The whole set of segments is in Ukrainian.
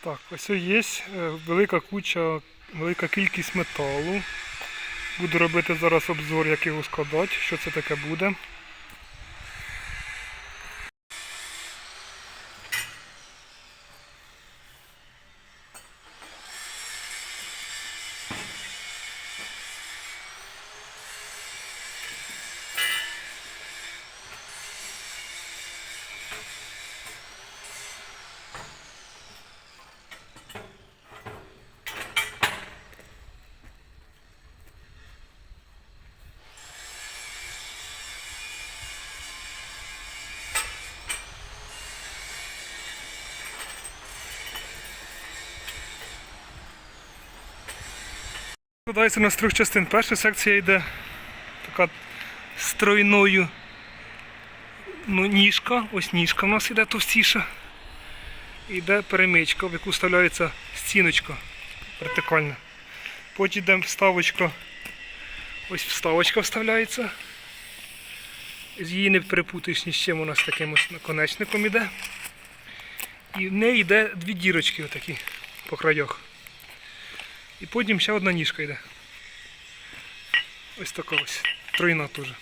Так, ось є е, велика куча, велика кількість металу. Буду робити зараз обзор, як його складати, що це таке буде. Складається на трьох частин. Перша секція йде така з тройною ну, ніжка. Ось ніжка в нас йде товстіша. Йде перемичка, в яку вставляється стіночка вертикальна. Потім йде вставочка. Ось вставочка вставляється. З її не перепутаєш ні з чим, вона з таким ось наконечником йде. І в неї йде дві дірочки отакі по краях. І потім ще одна ніжка йде. Ось така ось. Тройна теж.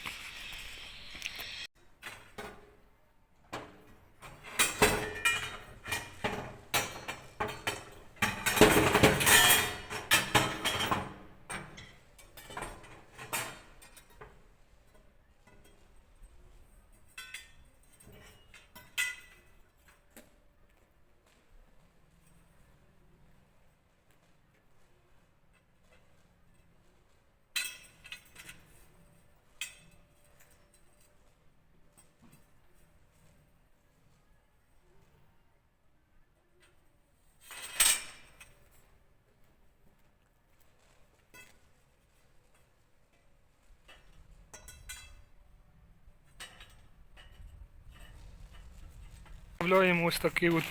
Вставляємо ось такі от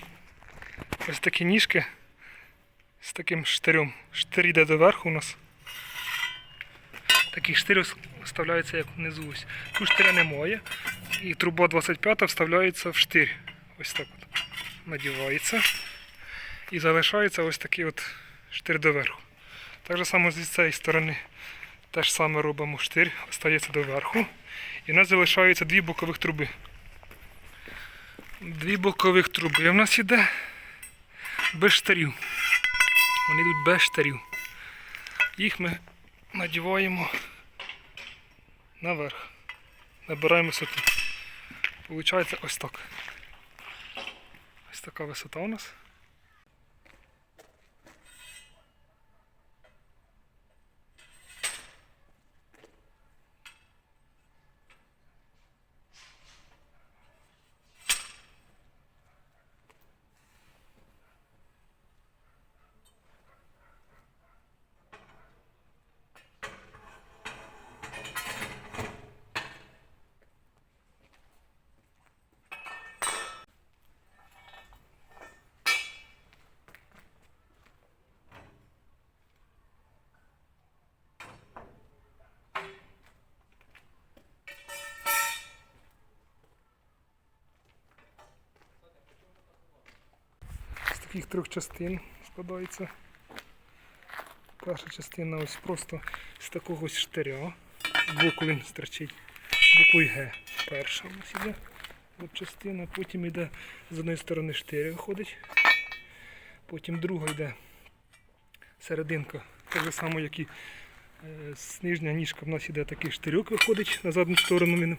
ось такі ніжки з таким штирем. Штир йде доверху у нас. Такий штир вставляється як внизу. Ось. Тут штиря немає. І труба 25 вставляється в штир. Ось так от. Надівається. І залишається ось такий от штир доверху. Так само з цієї сторони теж саме робимо штир, остається доверху. І в нас залишаються дві бокових труби. Дві бокових труби. У нас іде без штарів. Вони йдуть без штарів. Їх ми надіваємо наверх. Набираємо висоту. Получається ось так. Ось така висота у нас. з таких трьох частин складається. Перша частина ось просто з такого ось штиря. Збоку він стерчить. Буквою Г. Перша нас іде. От частина, потім йде з одної сторони штир виходить. Потім друга йде серединка. Так же само, як і е, з нижня ніжка в нас іде такий штирьок виходить, на задню сторону він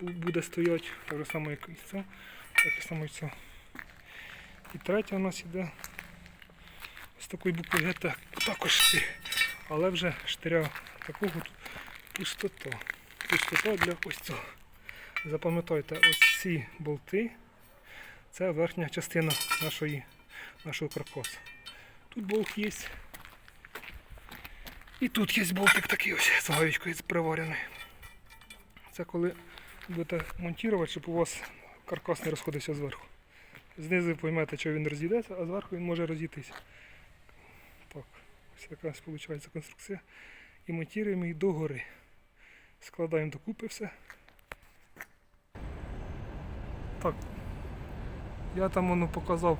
буде стояти. Так же само, як і це. Так само і це. І третя у нас іде з такої букви Г, так, також. Але вже штиря такого тут пустота. Пустота для ось цього. Запам'ятайте, ось ці болти це верхня частина нашої, нашого каркасу. Тут болт є. І тут є болтик такий ось з гаєчкою приварений. Це коли будете монтувати, щоб у вас каркас не розходився зверху. Знизу поймете, що він розійдеться, а зверху він може розійтися. Так, ось така виходить конструкція. І монтуємо її догори. Складаємо докупи все. Так. Я там воно показав,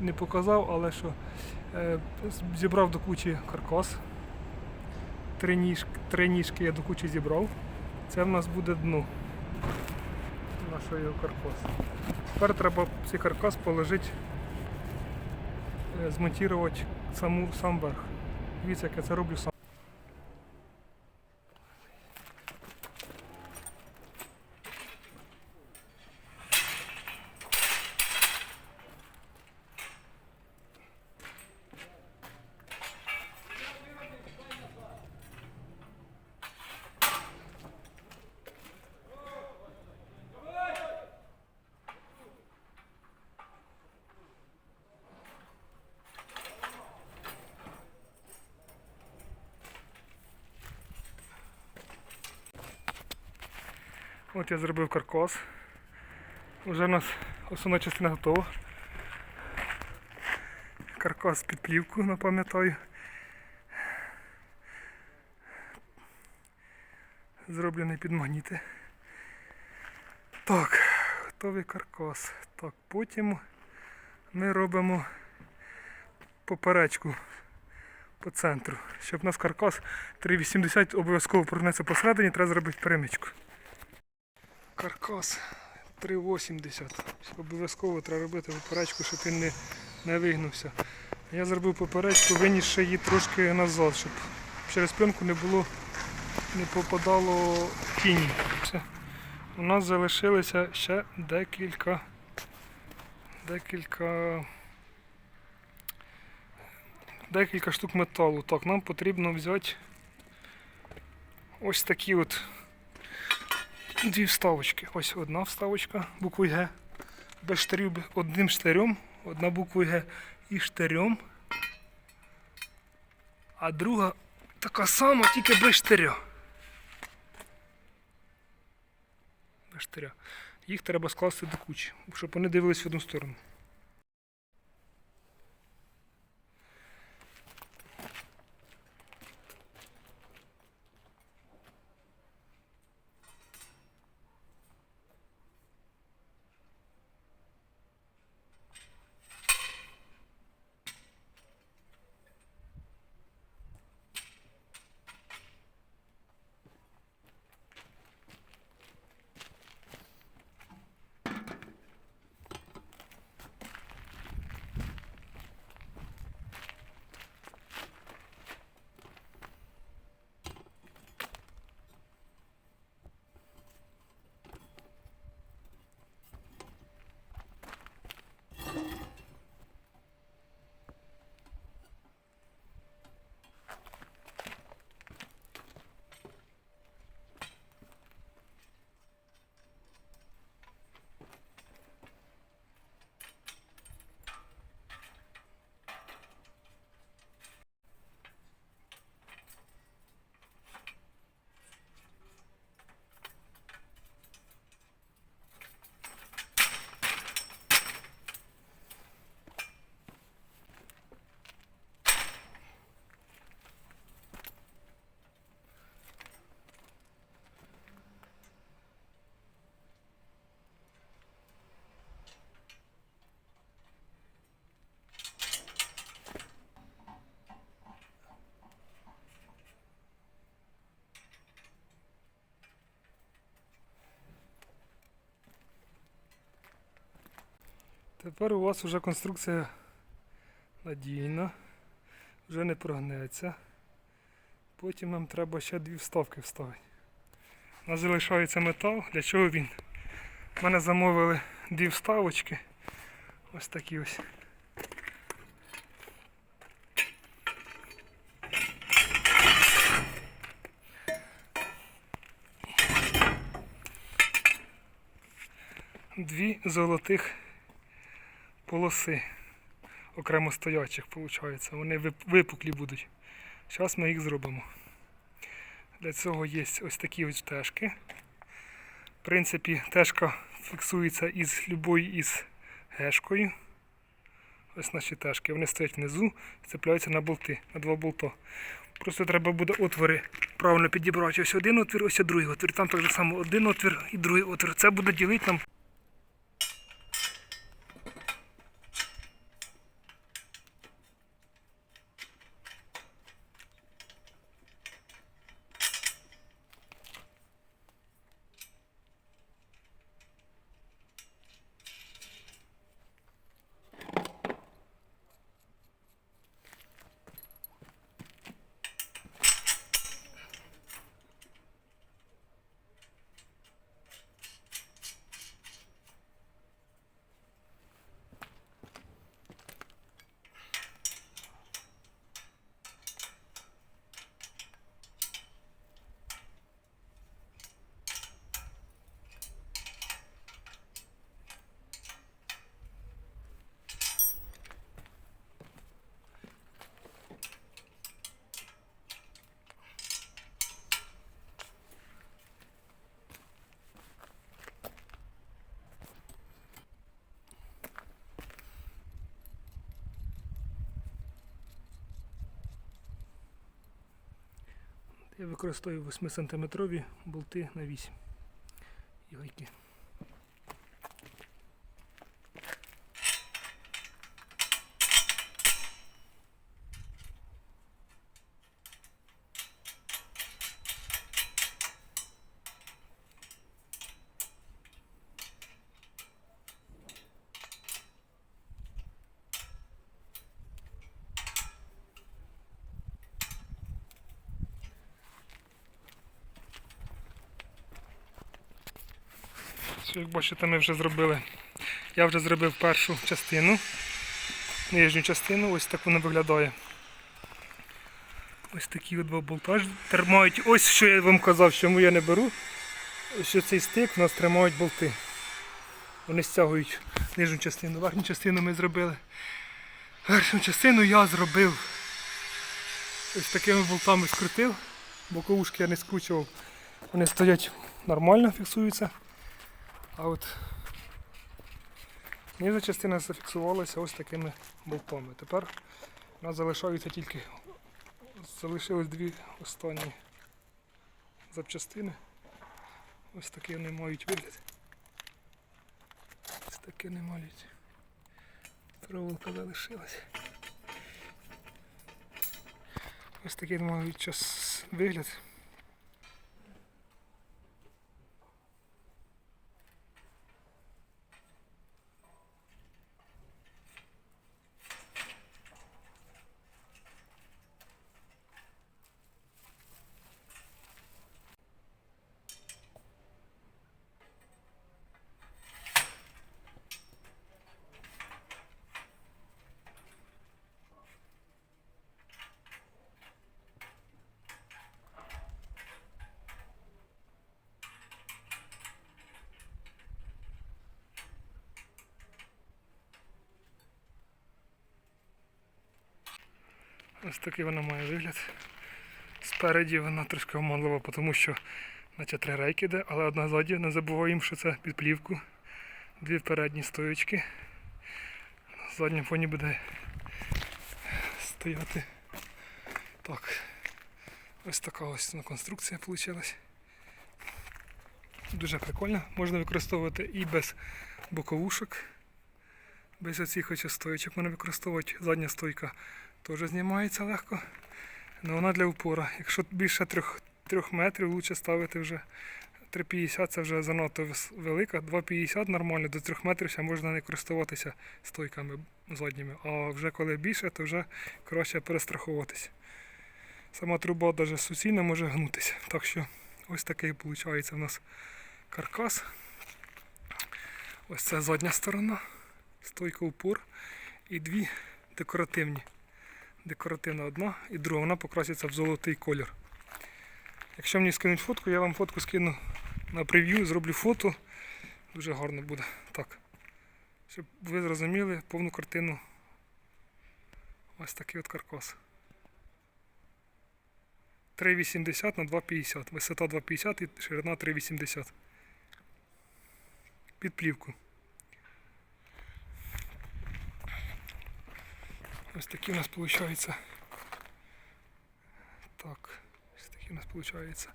не показав, але що е, зібрав до кучі каркас. Три ніжки, три ніжки я до кучі зібрав. Це в нас буде дно нашого каркасу. Тепер треба цей каркас положити, е, змонтувати саму, сам верх. Дивіться, як я це роблю сам. От я зробив каркас. Уже у нас основна частина готова. Каркас під плівку, напам'ятаю. Зроблений під магніти. Так, готовий каркас. Так, потім ми робимо поперечку по центру. Щоб у нас каркас 3,80 обов'язково прогнеться посередині, треба зробити перемичку. Каркас 3,80. Обов'язково треба робити поперечку, щоб він не, не вигнувся. Я зробив поперечку, виніс її трошки назад, щоб через пленку не було, не попадало тіні. У нас залишилося ще декілька, декілька, декілька штук металу. Так, нам потрібно взяти ось такі от дві вставочки. Ось одна вставочка буквою Г. Без штирів одним штирем, одна буквою Г і штирем. А друга така сама, тільки без штиря. Без штиря. Їх треба скласти до кучі, щоб вони дивились в одну сторону. Тепер у вас вже конструкція надійна, вже не прогнеться. Потім нам треба ще дві вставки вставити. У нас залишається метал. Для чого він? У мене замовили дві вставочки. Ось такі ось. Дві золотих полоси окремо стоячих, виходить. Вони випуклі будуть. Зараз ми їх зробимо. Для цього є ось такі ось тежки. В принципі, тежка фіксується із любою із гешкою. Ось наші тежки. Вони стоять внизу цепляються на болти, на два болта. Просто треба буде отвори правильно підібрати. Ось один отвір, ось другий отвір. Там так само один отвір і другий отвір. Це буде ділити нам Використовую 8 сантиметрові болти на 8 і гайки. Що, Як бачите, ми вже зробили. Я вже зробив першу частину, нижню частину, ось так вона виглядає. Ось такі два болта ж тримають. Ось що я вам казав, чому я не беру. Що цей стик в нас тримають болти. Вони стягують нижню частину. Верхню частину ми зробили. Верхню частину я зробив. Ось такими болтами скрутив. Боковушки я не скручував. Вони стоять нормально, фіксуються. А от нижня частина зафіксувалася ось такими болтами. Тепер у нас залишаються тільки залишились дві останні запчастини. Ось такі вони мають вигляд. Ось такі не мають. Проволока залишилась. Ось такий мають час вигляд. Ось такий вона має вигляд. Спереді вона трошки оманлива, тому що наче три рейки йде, але одна ззаді, не забуваємо, що це під плівку. Дві передні стоючки. На задньому фоні буде стояти. Так. Ось така ось конструкція вийшла. Дуже прикольно. Можна використовувати і без боковушок, без оцих ось стоючок можна використовувати. Задня стойка теж знімається легко. але вона для упора. Якщо більше 3, 3 метрів, краще ставити вже 3,50 це вже занадто велика. 2,50 нормально, до 3 метрів ще можна не користуватися стойками задніми. А вже коли більше, то вже краще перестраховуватися. Сама труба навіть суцільно може гнутися. Так що ось такий виходить у нас каркас. Ось це задня сторона, стойка упор і дві декоративні. Декоративна одна і друга, вона покраситься в золотий колір. Якщо мені скинуть фотку, я вам фотку скину на прев'ю, зроблю фото. Дуже гарно буде. Так. Щоб ви зрозуміли повну картину. Ось такий от каркас. 3,80 на 2,50. Висота 2,50 і ширина 3,80. Під плівку. Ось такі у нас виходить. Так, ось такі у нас виходить.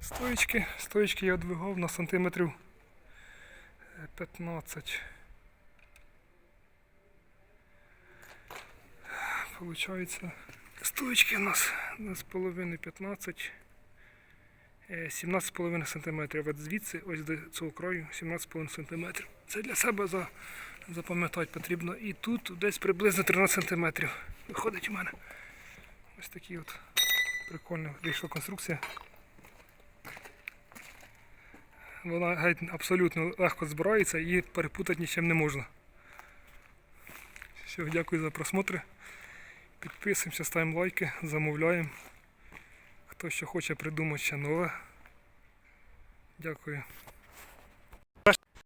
Стоечки. Стоечки я двигав на сантиметрів е, 15. Получається. Стоечки у нас на з половини 15. е, 17,5 см. От звідси ось до цього краю 17,5 см. Це для себе за, запам'ятати потрібно. І тут десь приблизно 13 см. Виходить у мене. Ось такі от прикольна вийшла конструкція. Вона геть абсолютно легко збирається і перепутати нічим не можна. Все, дякую за просмотр. Підписуємося, ставимо лайки, замовляємо. Хто ще хоче придумати ще нове. Дякую.